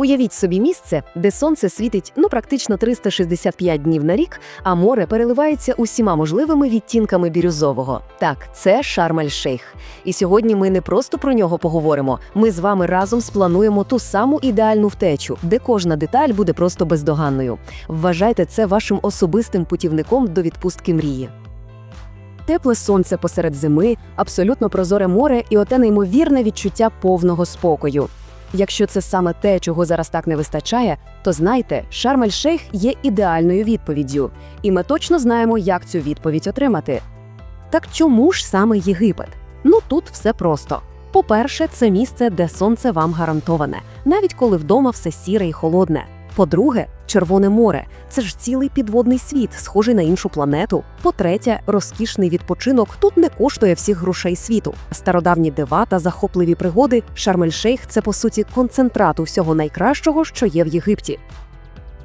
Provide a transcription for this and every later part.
Уявіть собі місце, де сонце світить ну практично 365 днів на рік, а море переливається усіма можливими відтінками бірюзового. Так, це Шарм-ель-Шейх. І сьогодні ми не просто про нього поговоримо. Ми з вами разом сплануємо ту саму ідеальну втечу, де кожна деталь буде просто бездоганною. Вважайте це вашим особистим путівником до відпустки мрії. Тепле сонце посеред зими, абсолютно прозоре море і оте неймовірне відчуття повного спокою. Якщо це саме те, чого зараз так не вистачає, то знайте, Шарм-ель-Шейх є ідеальною відповіддю, і ми точно знаємо, як цю відповідь отримати. Так чому ж саме Єгипет? Ну тут все просто. По-перше, це місце, де сонце вам гарантоване, навіть коли вдома все сіре і холодне. По-друге, Червоне море це ж цілий підводний світ, схожий на іншу планету. По-третє, розкішний відпочинок тут не коштує всіх грошей світу. Стародавні дива та захопливі пригоди Шарм-ель-Шейх – це по суті концентрат усього найкращого, що є в Єгипті.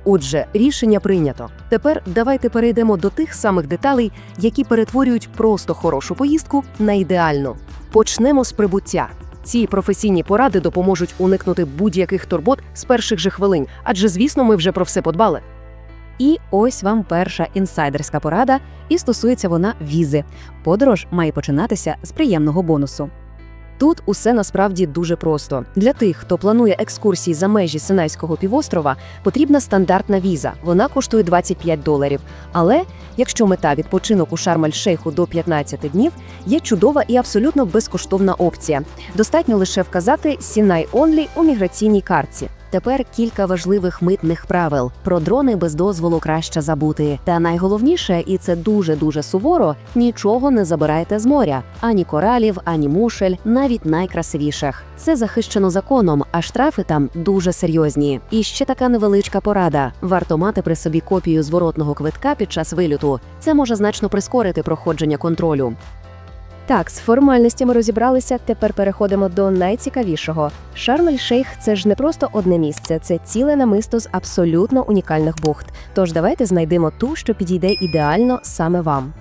Отже, рішення прийнято. Тепер давайте перейдемо до тих самих деталей, які перетворюють просто хорошу поїздку на ідеальну. Почнемо з прибуття. Ці професійні поради допоможуть уникнути будь-яких турбот з перших же хвилин, адже, звісно, ми вже про все подбали. І ось вам перша інсайдерська порада, і стосується вона візи. Подорож має починатися з приємного бонусу. Тут усе насправді дуже просто. Для тих, хто планує екскурсії за межі Синайського півострова, потрібна стандартна віза. Вона коштує 25 доларів. Але якщо мета відпочинок у Шарм-ель-Шейху до 15 днів, є чудова і абсолютно безкоштовна опція. Достатньо лише вказати Сінай Онлі у міграційній картці. Тепер кілька важливих митних правил. Про дрони без дозволу краще забути. Та найголовніше, і це дуже дуже суворо, нічого не забирайте з моря: ані коралів, ані мушель, навіть найкрасивіших. Це захищено законом, а штрафи там дуже серйозні. І ще така невеличка порада: варто мати при собі копію зворотного квитка під час вильоту. Це може значно прискорити проходження контролю. Так, з формальностями розібралися. Тепер переходимо до найцікавішого. Шарм-ель-Шейх – це ж не просто одне місце, це ціле намисто з абсолютно унікальних бухт. Тож давайте знайдемо ту, що підійде ідеально саме вам.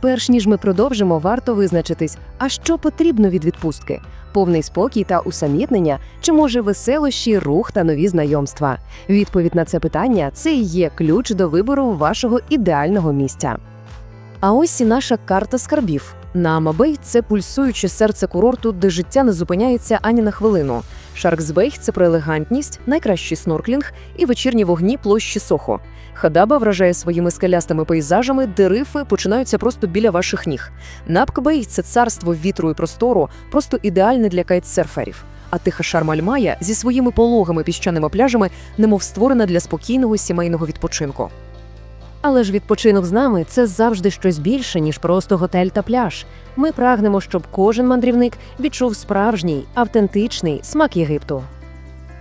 Перш ніж ми продовжимо, варто визначитись, а що потрібно від відпустки: повний спокій та усамітнення, чи може веселощі, рух та нові знайомства. Відповідь на це питання це і є ключ до вибору вашого ідеального місця. А ось і наша карта скарбів. На Мабей це пульсуюче серце курорту, де життя не зупиняється ані на хвилину. Шарксбей це про елегантність, найкращий снорклінг і вечірні вогні площі Сохо. Хадаба вражає своїми скелястими пейзажами, де рифи починаються просто біля ваших ніг. Напкбей це царство вітру і простору, просто ідеальне для кайтсерферів. А тиха Шарм-Аль-Майя зі своїми пологими піщаними пляжами, немов створена для спокійного сімейного відпочинку. Але ж відпочинок з нами це завжди щось більше, ніж просто готель та пляж. Ми прагнемо, щоб кожен мандрівник відчув справжній, автентичний смак Єгипту.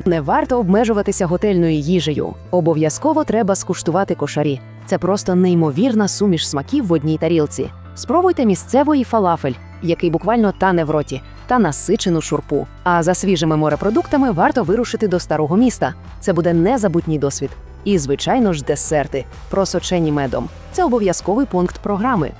Не варто обмежуватися готельною їжею. Обов'язково треба скуштувати кошарі. Це просто неймовірна суміш смаків в одній тарілці. Спробуйте місцевий фалафель, який буквально тане в роті, та насичену шурпу. А за свіжими морепродуктами варто вирушити до старого міста. Це буде незабутній досвід. І, звичайно ж, десерти, просочені медом. Це обов'язковий пункт програми.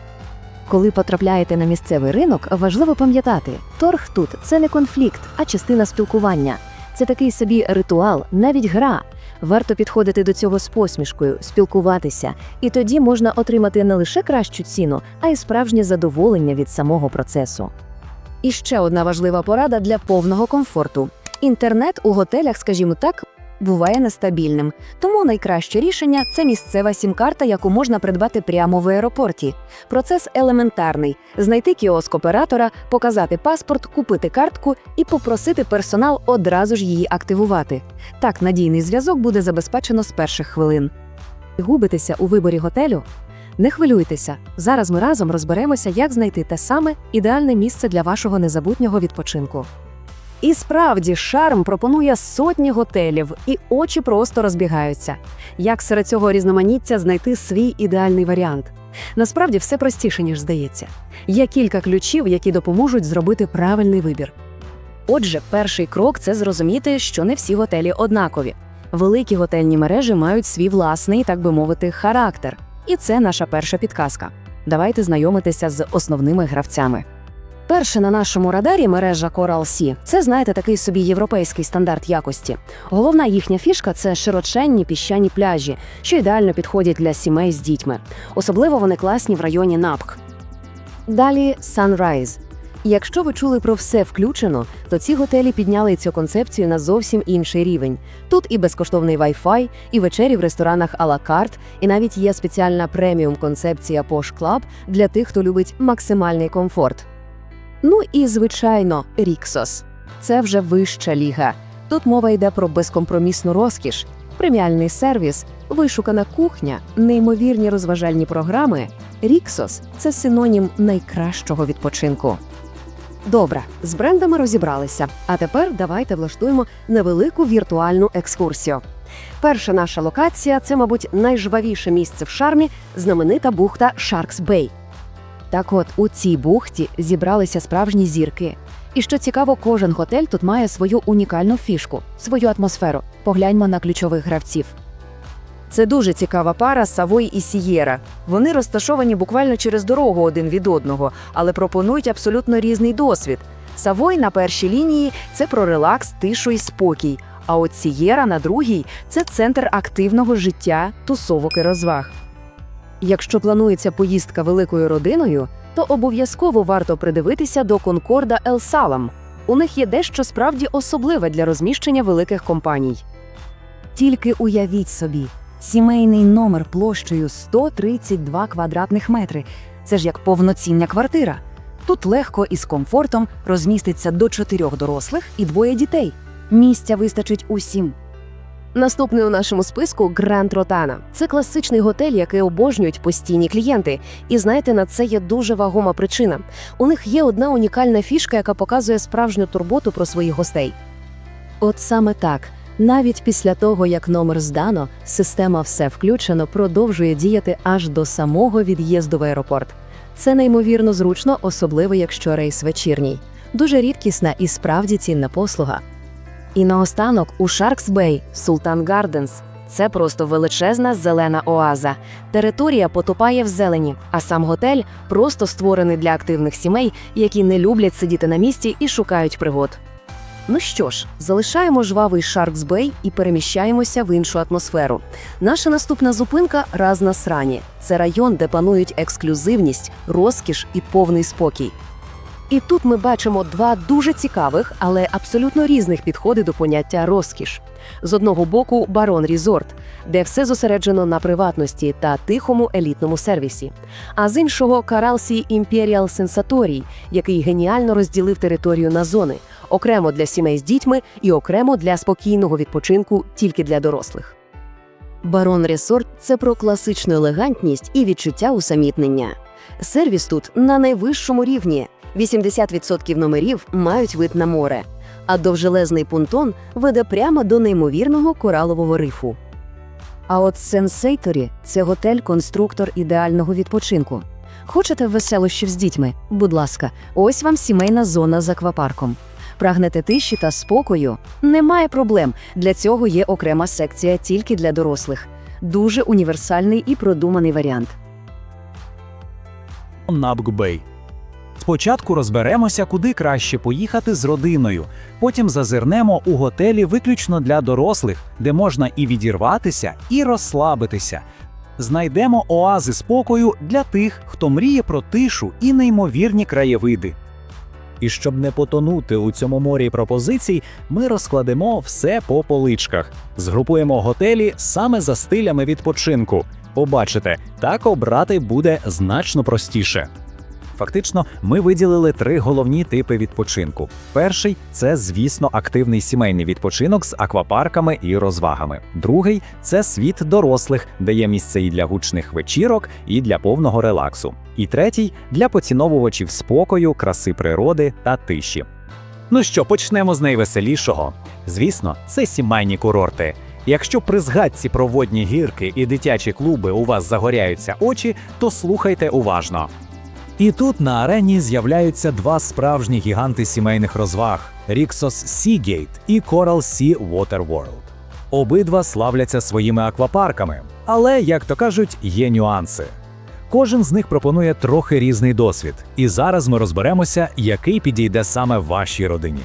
Коли потрапляєте на місцевий ринок, важливо пам'ятати, торг тут це не конфлікт, а частина спілкування. Це такий собі ритуал, навіть гра. Варто підходити до цього з посмішкою, спілкуватися, і тоді можна отримати не лише кращу ціну, а й справжнє задоволення від самого процесу. І ще одна важлива порада для повного комфорту. Інтернет у готелях, скажімо так, буває нестабільним. Тому найкраще рішення це місцева сім-карта, яку можна придбати прямо в аеропорті. Процес елементарний: знайти кіоск оператора, показати паспорт, купити картку і попросити персонал одразу ж її активувати. Так надійний зв'язок буде забезпечено з перших хвилин. Губитеся у виборі готелю? Не хвилюйтеся. Зараз ми разом розберемося, як знайти те саме ідеальне місце для вашого незабутнього відпочинку. І справді шарм пропонує сотні готелів, і очі просто розбігаються. Як серед цього різноманіття знайти свій ідеальний варіант? Насправді все простіше, ніж здається. Є кілька ключів, які допоможуть зробити правильний вибір. Отже, перший крок це зрозуміти, що не всі готелі однакові. Великі готельні мережі мають свій власний, так би мовити, характер. І це наша перша підказка. Давайте знайомитися з основними гравцями. Перше на нашому радарі мережа Coral Sea – це, знаєте, такий собі європейський стандарт якості. Головна їхня фішка це широченні піщані пляжі, що ідеально підходять для сімей з дітьми. Особливо вони класні в районі Напк. Далі Sunrise. Якщо ви чули про все включено, то ці готелі підняли цю концепцію на зовсім інший рівень. Тут і безкоштовний Wi-Fi, і вечері в ресторанах а-ла карт, і навіть є спеціальна преміум концепція Posh Club для тих, хто любить максимальний комфорт. Ну і звичайно, Ріксос. Це вже вища ліга. Тут мова йде про безкомпромісну розкіш, преміальний сервіс, вишукана кухня, неймовірні розважальні програми. Ріксос це синонім найкращого відпочинку. Добре, з брендами розібралися. А тепер давайте влаштуємо невелику віртуальну екскурсію. Перша наша локація це, мабуть, найжвавіше місце в шармі, знаменита бухта Sharks Bay. Так от у цій бухті зібралися справжні зірки. І що цікаво, кожен готель тут має свою унікальну фішку, свою атмосферу. Погляньмо на ключових гравців. Це дуже цікава пара Савой і Сієра. Вони розташовані буквально через дорогу один від одного, але пропонують абсолютно різний досвід. Савой на першій лінії це про релакс, тишу і спокій. А от Сієра на другій це центр активного життя, тусовок і розваг. Якщо планується поїздка великою родиною, то обов'язково варто придивитися до Конкорда Ел Салам. У них є дещо справді особливе для розміщення великих компаній. Тільки уявіть собі, сімейний номер площею 132 квадратних метри. Це ж як повноцінна квартира. Тут легко і з комфортом розміститься до чотирьох дорослих і двоє дітей. Місця вистачить усім. Наступний у нашому списку Гранд Ротана. Це класичний готель, який обожнюють постійні клієнти. І знаєте, на це є дуже вагома причина. У них є одна унікальна фішка, яка показує справжню турботу про своїх гостей. От саме так. Навіть після того, як номер здано, система все включено продовжує діяти аж до самого від'їзду в аеропорт. Це неймовірно зручно, особливо якщо рейс вечірній. Дуже рідкісна і справді цінна послуга. І наостанок у Sharks Bay Sultan Gardens. Це просто величезна зелена оаза. Територія потопає в зелені, а сам готель просто створений для активних сімей, які не люблять сидіти на місці і шукають пригод. Ну що ж, залишаємо жвавий Sharks Bay і переміщаємося в іншу атмосферу. Наша наступна зупинка Раз на Срані. Це район, де панують ексклюзивність, розкіш і повний спокій. І тут ми бачимо два дуже цікавих, але абсолютно різних підходи до поняття розкіш. З одного боку, барон Різорт, де все зосереджено на приватності та тихому елітному сервісі. А з іншого Каралсі Імперіал Сенсаторій, який геніально розділив територію на зони, окремо для сімей з дітьми і окремо для спокійного відпочинку тільки для дорослих. Барон Ресорт це про класичну елегантність і відчуття усамітнення. Сервіс тут на найвищому рівні. 80% номерів мають вид на море, а довжелезний пунктон веде прямо до неймовірного коралового рифу. А от Сенсейторі це готель-конструктор ідеального відпочинку. Хочете веселощів з дітьми? Будь ласка, ось вам сімейна зона з аквапарком. Прагнете тиші та спокою? Немає проблем. Для цього є окрема секція тільки для дорослих. Дуже універсальний і продуманий варіант. Набк-Бей. Спочатку розберемося, куди краще поїхати з родиною. Потім зазирнемо у готелі виключно для дорослих, де можна і відірватися, і розслабитися. Знайдемо оази спокою для тих, хто мріє про тишу і неймовірні краєвиди. І щоб не потонути у цьому морі пропозицій, ми розкладемо все по поличках, згрупуємо готелі саме за стилями відпочинку. Побачите, так обрати буде значно простіше. Фактично, ми виділили три головні типи відпочинку. Перший це, звісно, активний сімейний відпочинок з аквапарками і розвагами. Другий це світ дорослих, де є місце і для гучних вечірок, і для повного релаксу. І третій для поціновувачів спокою, краси природи та тиші. Ну що, почнемо з найвеселішого. Звісно, це сімейні курорти. Якщо при згадці про водні гірки і дитячі клуби у вас загоряються очі, то слухайте уважно. І тут на арені з'являються два справжні гіганти сімейних розваг: Rixos Seagate і Coral Sea Water World. Обидва славляться своїми аквапарками, але, як то кажуть, є нюанси. Кожен з них пропонує трохи різний досвід, і зараз ми розберемося, який підійде саме вашій родині.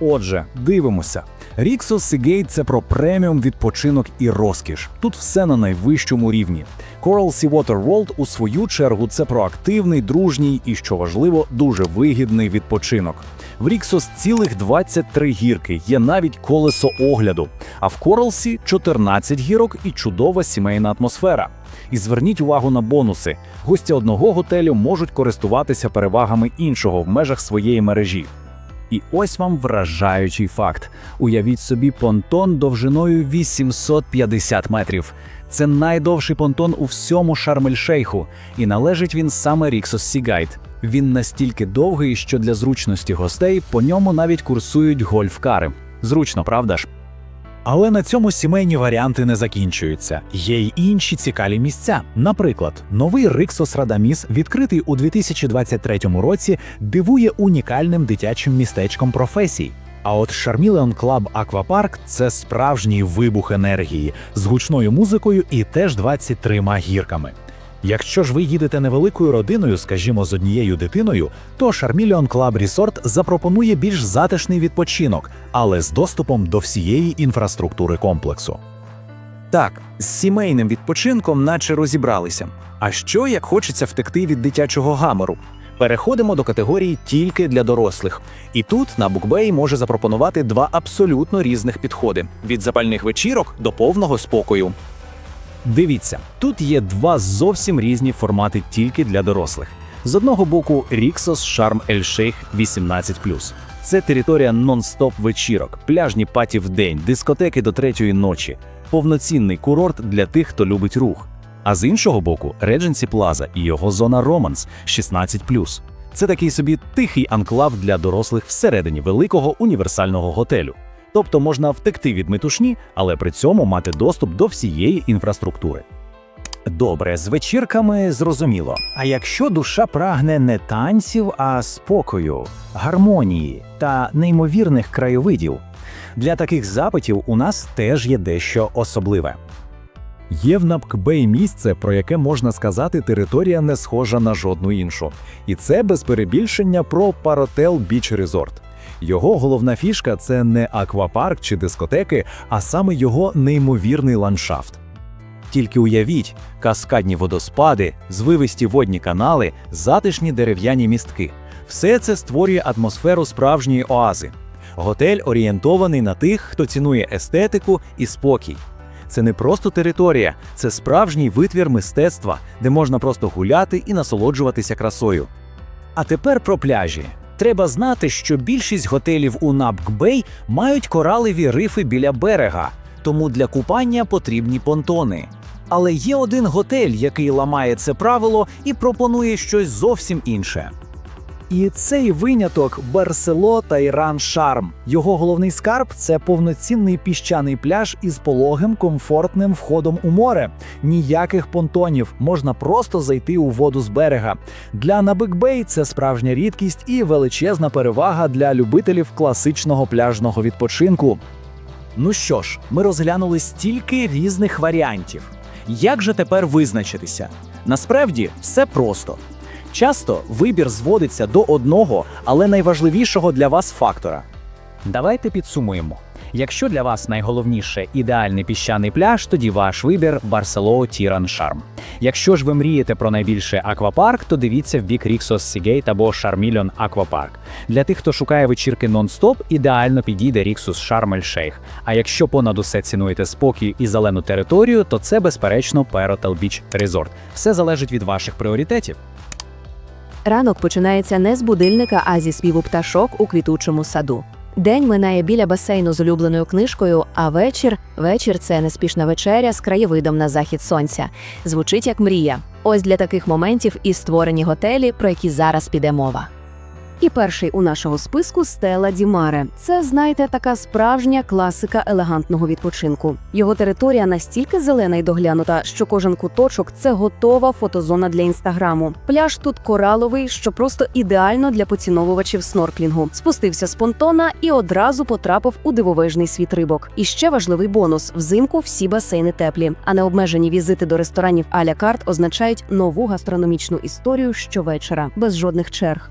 Отже, дивимося. Rixos Seagate – це про преміум відпочинок і розкіш. Тут все на найвищому рівні. Coral Sea World, у свою чергу, це про активний, дружній і, що важливо, дуже вигідний відпочинок. В Rixos цілих 23 гірки, є навіть колесо огляду. А в Coralsі 14 гірок і чудова сімейна атмосфера. І зверніть увагу на бонуси. Гості одного готелю можуть користуватися перевагами іншого в межах своєї мережі. І ось вам вражаючий факт: уявіть собі понтон довжиною 850 метрів. Це найдовший понтон у всьому Шарм-ель-Шейху, і належить він саме Ріксос Сігайт. Він настільки довгий, що для зручності гостей по ньому навіть курсують гольф-кари. Зручно, правда ж? Але на цьому сімейні варіанти не закінчуються. Є й інші цікаві місця. Наприклад, новий Риксос Радаміс, відкритий у 2023 році, дивує унікальним дитячим містечком професій. А от Charmeleon Club Aquapark – це справжній вибух енергії з гучною музикою і теж 23 гірками. Якщо ж ви їдете невеликою родиною, скажімо, з однією дитиною, то Charmeleon Club Resort запропонує більш затишний відпочинок, але з доступом до всієї інфраструктури комплексу. Так, з сімейним відпочинком наче розібралися. А що як хочеться втекти від дитячого гамору? Переходимо до категорії тільки для дорослих. І тут на Букбей може запропонувати два абсолютно різних підходи: від запальних вечірок до повного спокою. Дивіться, тут є два зовсім різні формати тільки для дорослих. З одного боку, Ріксос Шарм Ель Шейх 18+. Це територія нон-стоп вечірок, пляжні паті в день, дискотеки до третьої ночі, повноцінний курорт для тих, хто любить рух. А з іншого боку, Regency Plaza і його зона Романс 16+. Це такий собі тихий анклав для дорослих всередині великого універсального готелю. Тобто можна втекти від метушні, але при цьому мати доступ до всієї інфраструктури. Добре, з вечірками зрозуміло. А якщо душа прагне не танців, а спокою, гармонії та неймовірних краєвидів, для таких запитів у нас теж є дещо особливе. Є в Напкбей місце, про яке можна сказати, територія не схожа на жодну іншу. І це без перебільшення про Паротел Біч Резорт. Його головна фішка це не аквапарк чи дискотеки, а саме його неймовірний ландшафт. Тільки уявіть, каскадні водоспади, звивисті водні канали, затишні дерев'яні містки. Все це створює атмосферу справжньої оази. Готель орієнтований на тих, хто цінує естетику і спокій. Це не просто територія, це справжній витвір мистецтва, де можна просто гуляти і насолоджуватися красою. А тепер про пляжі. Треба знати, що більшість готелів у Напкбей мають коралеві рифи біля берега, тому для купання потрібні понтони. Але є один готель, який ламає це правило і пропонує щось зовсім інше. І цей виняток Барсело Тайран Шарм. Його головний скарб це повноцінний піщаний пляж із пологим комфортним входом у море. Ніяких понтонів, можна просто зайти у воду з берега. Для Набикбей це справжня рідкість і величезна перевага для любителів класичного пляжного відпочинку. Ну що ж, ми розглянули стільки різних варіантів. Як же тепер визначитися? Насправді все просто. Часто вибір зводиться до одного, але найважливішого для вас фактора. Давайте підсумуємо. Якщо для вас найголовніше ідеальний піщаний пляж, тоді ваш вибір Барсело Тіран Шарм. Якщо ж ви мрієте про найбільше аквапарк, то дивіться в бік Ріксос Сігейт або Шармільон Аквапарк. Для тих, хто шукає вечірки нон-стоп, ідеально підійде Ріксус Шармель Шейх. А якщо понад усе цінуєте спокій і зелену територію, то це безперечно Перотел Біч Резорт. Все залежить від ваших пріоритетів. Ранок починається не з будильника, а зі співу пташок у квітучому саду. День минає біля басейну з улюбленою книжкою, а вечір вечір це неспішна вечеря з краєвидом на захід сонця. Звучить як мрія. Ось для таких моментів і створені готелі, про які зараз піде мова. І перший у нашого списку Стела Дімаре. Це, знаєте, така справжня класика елегантного відпочинку. Його територія настільки зелена і доглянута, що кожен куточок це готова фотозона для інстаграму. Пляж тут кораловий, що просто ідеально для поціновувачів снорклінгу. Спустився з понтона і одразу потрапив у дивовижний світ рибок. І ще важливий бонус: взимку всі басейни теплі, а необмежені візити до ресторанів а-ля карт означають нову гастрономічну історію щовечора, без жодних черг.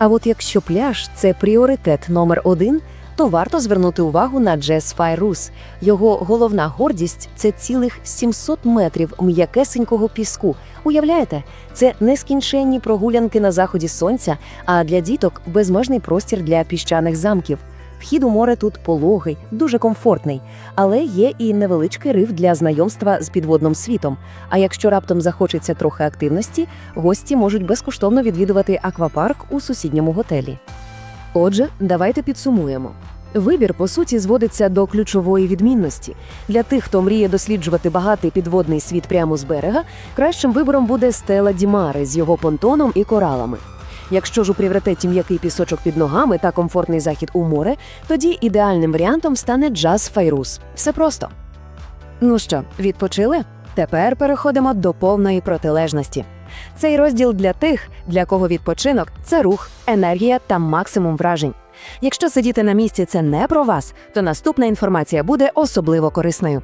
А от якщо пляж це пріоритет номер один, то варто звернути увагу на Джес Файрус. Його головна гордість це цілих 700 метрів м'якесенького піску. Уявляєте, це нескінченні прогулянки на заході сонця, а для діток безмежний простір для піщаних замків. Вхід у море тут пологий, дуже комфортний, але є і невеличкий риф для знайомства з підводним світом. А якщо раптом захочеться трохи активності, гості можуть безкоштовно відвідувати аквапарк у сусідньому готелі. Отже, давайте підсумуємо. Вибір, по суті, зводиться до ключової відмінності. Для тих, хто мріє досліджувати багатий підводний світ прямо з берега, кращим вибором буде стела Дімари з його понтоном і коралами. Якщо ж у пріоритеті м'який пісочок під ногами та комфортний захід у море, тоді ідеальним варіантом стане джаз Файрус. Все просто. Ну що, відпочили? Тепер переходимо до повної протилежності. Цей розділ для тих, для кого відпочинок це рух, енергія та максимум вражень. Якщо сидіти на місці це не про вас, то наступна інформація буде особливо корисною.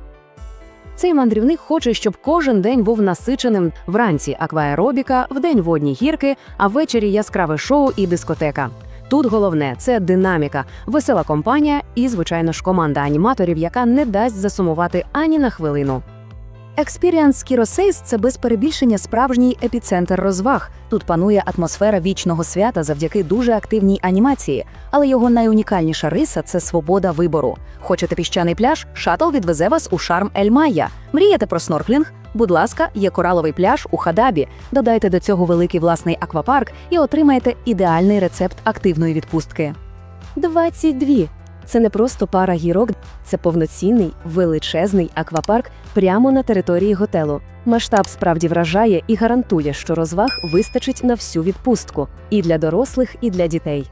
Цей мандрівник хоче, щоб кожен день був насиченим вранці акваеробіка, вдень водні гірки, а ввечері яскраве шоу і дискотека. Тут головне це динаміка, весела компанія і, звичайно ж, команда аніматорів, яка не дасть засумувати ані на хвилину. Experience Kyrosei's – це без перебільшення справжній епіцентр розваг. Тут панує атмосфера вічного свята завдяки дуже активній анімації, але його найунікальніша риса це свобода вибору. Хочете піщаний пляж? Шатл відвезе вас у шарм Ель Майя. Мрієте про снорклінг? Будь ласка, є кораловий пляж у Хадабі. Додайте до цього великий власний аквапарк і отримаєте ідеальний рецепт активної відпустки. 22. Це не просто пара гірок, це повноцінний величезний аквапарк прямо на території готелу. Масштаб справді вражає і гарантує, що розваг вистачить на всю відпустку і для дорослих, і для дітей.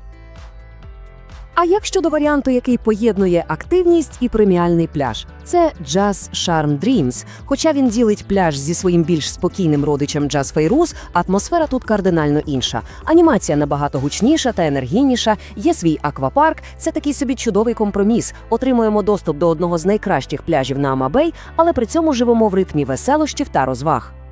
А як щодо варіанту, який поєднує активність і преміальний пляж? Це Jazz Charm Dreams. Хоча він ділить пляж зі своїм більш спокійним родичем Jazz Фейрус, атмосфера тут кардинально інша. Анімація набагато гучніша та енергійніша. Є свій аквапарк. Це такий собі чудовий компроміс. Отримуємо доступ до одного з найкращих пляжів на Амабей, але при цьому живемо в ритмі веселощів та розваг.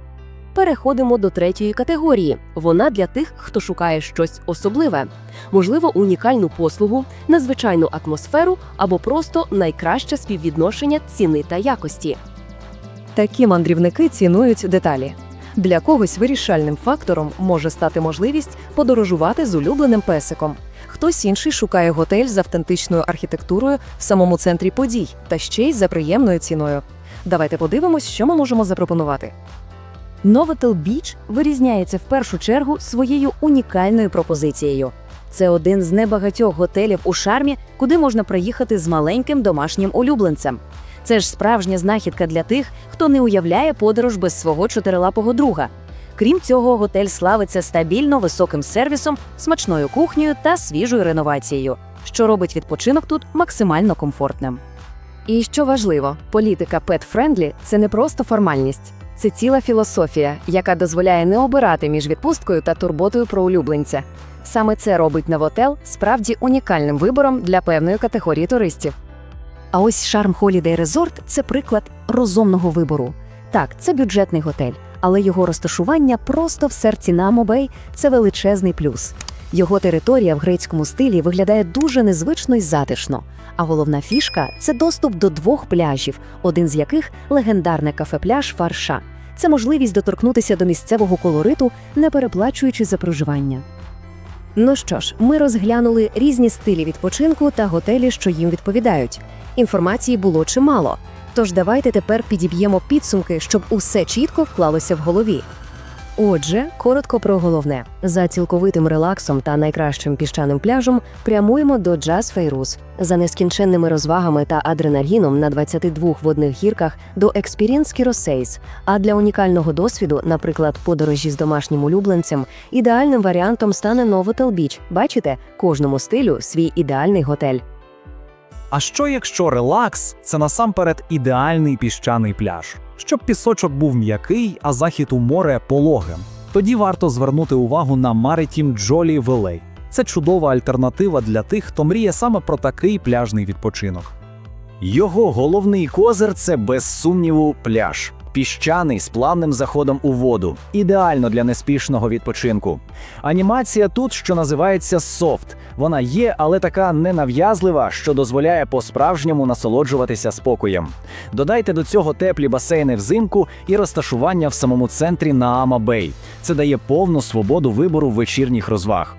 Переходимо до третьої категорії. Вона для тих, хто шукає щось особливе, можливо, унікальну послугу, незвичайну атмосферу або просто найкраще співвідношення ціни та якості. Такі мандрівники цінують деталі. Для когось вирішальним фактором може стати можливість подорожувати з улюбленим песиком. Хтось інший шукає готель з автентичною архітектурою в самому центрі подій та ще й за приємною ціною. Давайте подивимось, що ми можемо запропонувати. Новотел Біч вирізняється в першу чергу своєю унікальною пропозицією. Це один з небагатьох готелів у шармі, куди можна приїхати з маленьким домашнім улюбленцем. Це ж справжня знахідка для тих, хто не уявляє подорож без свого чотирилапого друга. Крім цього, готель славиться стабільно високим сервісом, смачною кухнею та свіжою реновацією, що робить відпочинок тут максимально комфортним. І що важливо, політика Pet Friendly – це не просто формальність. Це ціла філософія, яка дозволяє не обирати між відпусткою та турботою про улюбленця. Саме це робить Новотел справді унікальним вибором для певної категорії туристів. А ось Charm Holiday Resort – це приклад розумного вибору. Так, це бюджетний готель, але його розташування просто в серці Намобей – це величезний плюс. Його територія в грецькому стилі виглядає дуже незвично і затишно. А головна фішка це доступ до двох пляжів, один з яких легендарне кафе-пляж Фарша. Це можливість доторкнутися до місцевого колориту, не переплачуючи за проживання. Ну що ж, ми розглянули різні стилі відпочинку та готелі, що їм відповідають. Інформації було чимало. Тож давайте тепер підіб'ємо підсумки, щоб усе чітко вклалося в голові. Отже, коротко про головне: за цілковитим релаксом та найкращим піщаним пляжем прямуємо до Джаз Фейрус. За нескінченними розвагами та адреналіном на 22 водних гірках до Experience Кіросейс. А для унікального досвіду, наприклад, подорожі з домашнім улюбленцем, ідеальним варіантом стане Novotel Beach. Бачите, кожному стилю свій ідеальний готель. А що якщо релакс це насамперед ідеальний піщаний пляж, щоб пісочок був м'який, а захід у море пологим? Тоді варто звернути увагу на Maritime Jolly Valley. Це чудова альтернатива для тих, хто мріє саме про такий пляжний відпочинок. Його головний козир це без сумніву пляж. Піщаний з плавним заходом у воду, ідеально для неспішного відпочинку. Анімація тут, що називається софт. Вона є, але така ненав'язлива, що дозволяє по-справжньому насолоджуватися спокоєм. Додайте до цього теплі басейни взимку і розташування в самому центрі Наама Бей. Це дає повну свободу вибору вечірніх розваг.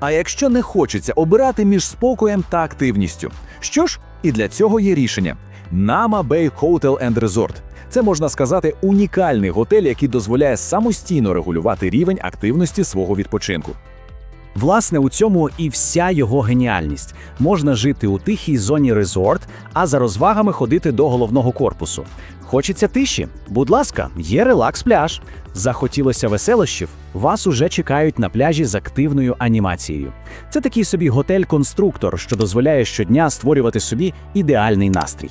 А якщо не хочеться обирати між спокоєм та активністю, що ж, і для цього є рішення: Nama Bay Hotel and Resort. Це можна сказати унікальний готель, який дозволяє самостійно регулювати рівень активності свого відпочинку. Власне, у цьому і вся його геніальність. Можна жити у тихій зоні резорт, а за розвагами ходити до головного корпусу. Хочеться тиші? Будь ласка, є релакс-пляж. Захотілося веселощів? Вас уже чекають на пляжі з активною анімацією. Це такий собі готель-конструктор, що дозволяє щодня створювати собі ідеальний настрій.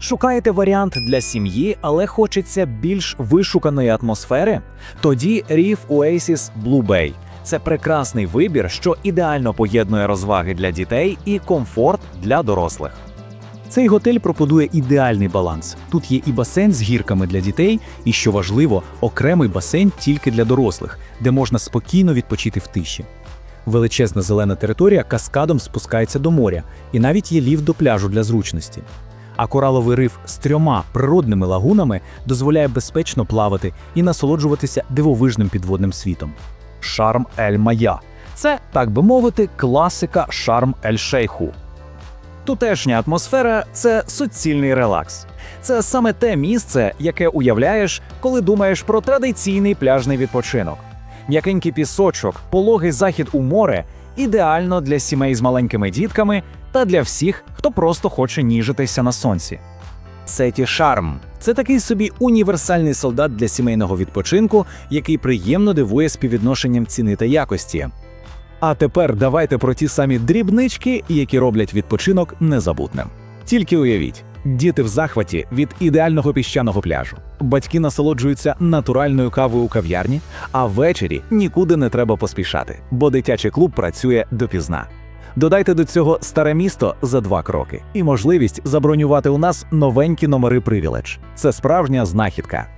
Шукаєте варіант для сім'ї, але хочеться більш вишуканої атмосфери? Тоді Reef Oasis Blue Bay. Це прекрасний вибір, що ідеально поєднує розваги для дітей і комфорт для дорослих. Цей готель пропонує ідеальний баланс. Тут є і басейн з гірками для дітей, і що важливо, окремий басейн тільки для дорослих, де можна спокійно відпочити в тиші. Величезна зелена територія каскадом спускається до моря, і навіть є ліфт до пляжу для зручності. А кораловий риф з трьома природними лагунами дозволяє безпечно плавати і насолоджуватися дивовижним підводним світом. Шарм Ель Мая це, так би мовити, класика Шарм Ель Шейху. Тутешня атмосфера це суцільний релакс. Це саме те місце, яке уявляєш, коли думаєш про традиційний пляжний відпочинок. М'якенький пісочок, пологий захід у море ідеально для сімей з маленькими дітками та для всіх, хто просто хоче ніжитися на сонці. Сеті Шарм це такий собі універсальний солдат для сімейного відпочинку, який приємно дивує співвідношенням ціни та якості. А тепер давайте про ті самі дрібнички, які роблять відпочинок незабутним. Тільки уявіть, діти в захваті від ідеального піщаного пляжу. Батьки насолоджуються натуральною кавою у кав'ярні, а ввечері нікуди не треба поспішати, бо дитячий клуб працює допізна. Додайте до цього старе місто за два кроки і можливість забронювати у нас новенькі номери Привіледж. Це справжня знахідка.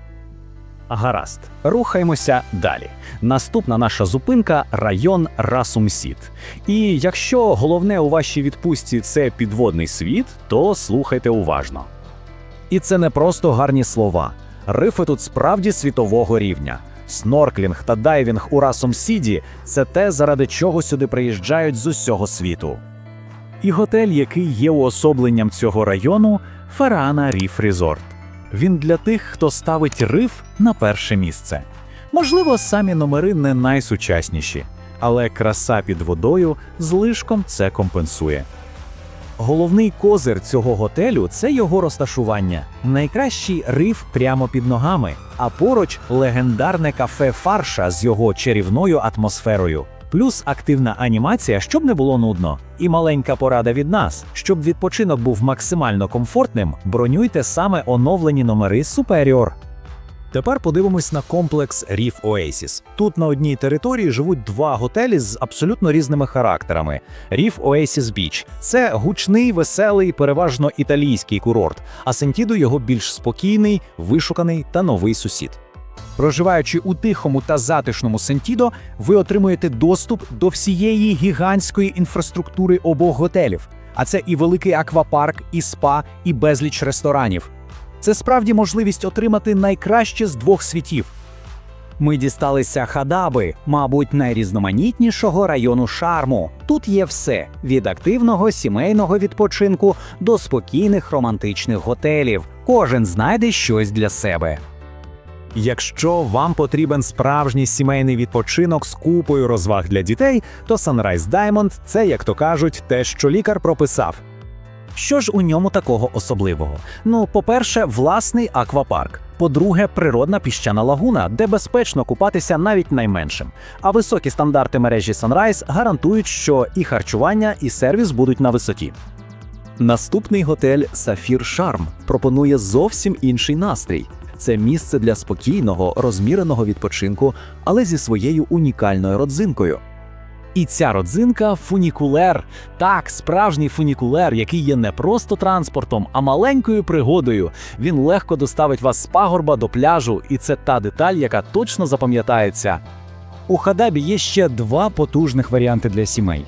Гаразд, рухаємося далі. Наступна наша зупинка район Расумсіт. І якщо головне у вашій відпустці це підводний світ, то слухайте уважно. І це не просто гарні слова. Рифи тут справді світового рівня. Снорклінг та дайвінг у Расумсіді це те, заради чого сюди приїжджають з усього світу. І готель, який є уособленням цього району, Ферана Ріф Резорт. Він для тих, хто ставить риф на перше місце. Можливо, самі номери не найсучасніші, але краса під водою злишком це компенсує. Головний козир цього готелю це його розташування. Найкращий риф прямо під ногами, а поруч легендарне кафе Фарша з його чарівною атмосферою. Плюс активна анімація, щоб не було нудно. І маленька порада від нас, щоб відпочинок був максимально комфортним, бронюйте саме оновлені номери Superior. Тепер подивимось на комплекс Reef Oasis. Тут на одній території живуть два готелі з абсолютно різними характерами. Reef Oasis Beach – це гучний, веселий, переважно італійський курорт, а Сентіду його більш спокійний, вишуканий та новий сусід. Проживаючи у тихому та затишному Сентідо, ви отримуєте доступ до всієї гігантської інфраструктури обох готелів. А це і великий аквапарк, і спа, і безліч ресторанів. Це справді можливість отримати найкраще з двох світів. Ми дісталися Хадаби, мабуть, найрізноманітнішого району шарму. Тут є все: від активного сімейного відпочинку до спокійних романтичних готелів. Кожен знайде щось для себе. Якщо вам потрібен справжній сімейний відпочинок з купою розваг для дітей, то Sunrise Diamond – це, як то кажуть, те, що лікар прописав. Що ж у ньому такого особливого? Ну, по-перше, власний аквапарк. По-друге, природна піщана лагуна, де безпечно купатися навіть найменшим. А високі стандарти мережі Sunrise гарантують, що і харчування, і сервіс будуть на висоті. Наступний готель Сафір Шарм пропонує зовсім інший настрій. Це місце для спокійного, розміреного відпочинку, але зі своєю унікальною родзинкою. І ця родзинка фунікулер. Так, справжній фунікулер, який є не просто транспортом, а маленькою пригодою. Він легко доставить вас з пагорба до пляжу, і це та деталь, яка точно запам'ятається. У Хадабі є ще два потужних варіанти для сімей.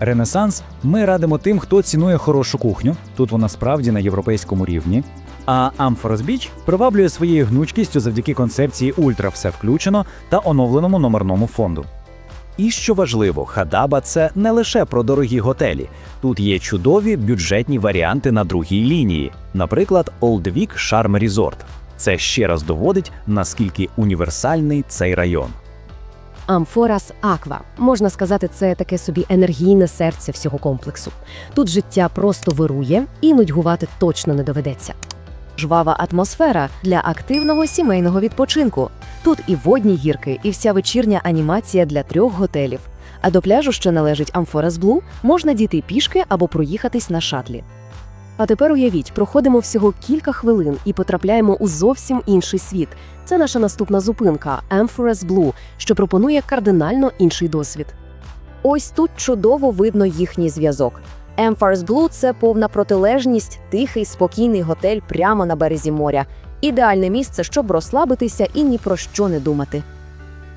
Ренесанс ми радимо тим, хто цінує хорошу кухню. Тут вона справді на європейському рівні. А Амфорос Біч приваблює своєю гнучкістю завдяки концепції Ультра все включено та оновленому номерному фонду. І що важливо, Хадаба це не лише про дорогі готелі. Тут є чудові бюджетні варіанти на другій лінії, наприклад, Old Vic Charm Resort. Це ще раз доводить, наскільки універсальний цей район. Амфорас Аква. Можна сказати, це таке собі енергійне серце всього комплексу. Тут життя просто вирує і нудьгувати точно не доведеться. Жвава атмосфера для активного сімейного відпочинку. Тут і водні гірки, і вся вечірня анімація для трьох готелів. А до пляжу, що належить Амфорас Блу, можна дійти пішки або проїхатись на шатлі. А тепер уявіть, проходимо всього кілька хвилин і потрапляємо у зовсім інший світ. Це наша наступна зупинка Amphorus Blue, що пропонує кардинально інший досвід. Ось тут чудово видно їхній зв'язок. Amphorus Blue – це повна протилежність, тихий, спокійний готель прямо на березі моря. Ідеальне місце, щоб розслабитися і ні про що не думати.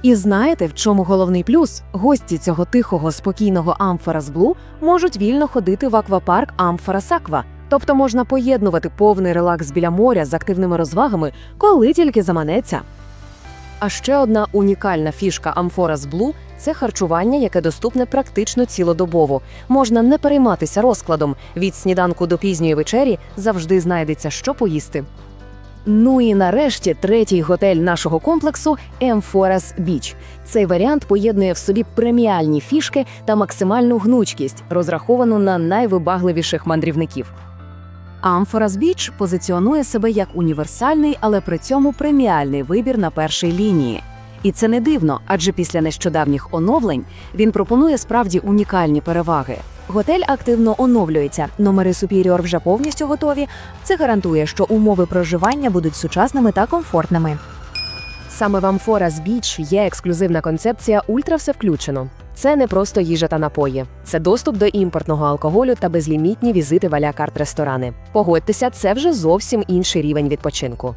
І знаєте, в чому головний плюс? Гості цього тихого, спокійного Амфорас Блу можуть вільно ходити в аквапарк Амфорас Аква. Тобто можна поєднувати повний релакс біля моря з активними розвагами, коли тільки заманеться. А ще одна унікальна фішка Амфорас Блу це харчування, яке доступне практично цілодобово. Можна не перейматися розкладом. Від сніданку до пізньої вечері завжди знайдеться, що поїсти. Ну і нарешті третій готель нашого комплексу Емфорас Біч. Цей варіант поєднує в собі преміальні фішки та максимальну гнучкість, розраховану на найвибагливіших мандрівників. Амфорас Біч позиціонує себе як універсальний, але при цьому преміальний вибір на першій лінії. І це не дивно, адже після нещодавніх оновлень він пропонує справді унікальні переваги. Готель активно оновлюється, номери Superior вже повністю готові. Це гарантує, що умови проживання будуть сучасними та комфортними. Саме в Амфорас Біч є ексклюзивна концепція Ультра все включено. Це не просто їжа та напої, це доступ до імпортного алкоголю та безлімітні візити в карт ресторани. Погодьтеся, це вже зовсім інший рівень відпочинку.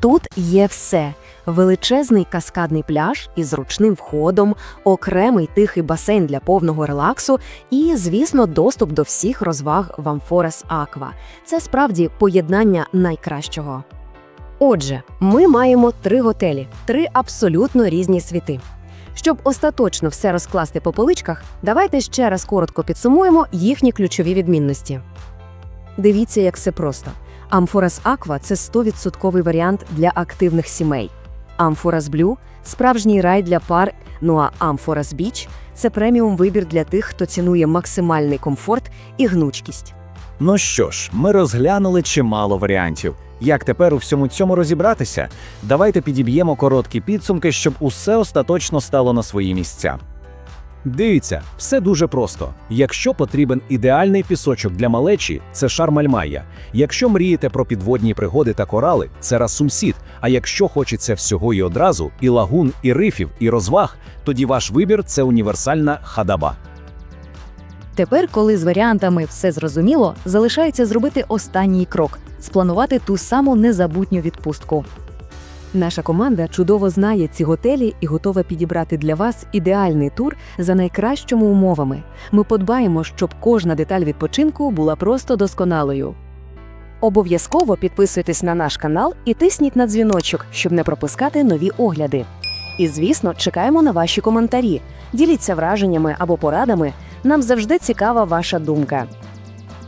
Тут є все: величезний каскадний пляж із зручним входом, окремий тихий басейн для повного релаксу і, звісно, доступ до всіх розваг в Амфорес Аква. Це справді поєднання найкращого. Отже, ми маємо три готелі, три абсолютно різні світи. Щоб остаточно все розкласти по поличках, давайте ще раз коротко підсумуємо їхні ключові відмінності. Дивіться, як все просто. Амфорас Аква це 100% варіант для активних сімей. Амфорас Блю справжній рай для пар. Ну а Амфорас Біч це преміум вибір для тих, хто цінує максимальний комфорт і гнучкість. Ну що ж, ми розглянули чимало варіантів. Як тепер у всьому цьому розібратися? Давайте підіб'ємо короткі підсумки, щоб усе остаточно стало на свої місця. Дивіться, все дуже просто. Якщо потрібен ідеальний пісочок для малечі, це Шармальмайя. Якщо мрієте про підводні пригоди та корали, це Расумсіт. А якщо хочеться всього і одразу, і лагун, і рифів, і розваг, тоді ваш вибір це універсальна хадаба. Тепер, коли з варіантами все зрозуміло, залишається зробити останній крок спланувати ту саму незабутню відпустку. Наша команда чудово знає ці готелі і готова підібрати для вас ідеальний тур за найкращими умовами. Ми подбаємо, щоб кожна деталь відпочинку була просто досконалою. Обов'язково підписуйтесь на наш канал і тисніть на дзвіночок, щоб не пропускати нові огляди. І, звісно, чекаємо на ваші коментарі. Діліться враженнями або порадами. Нам завжди цікава ваша думка.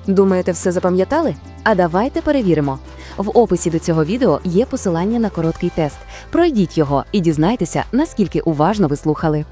Думаєте, все запам'ятали? А давайте перевіримо. В описі до цього відео є посилання на короткий тест. Пройдіть його і дізнайтеся, наскільки уважно ви слухали.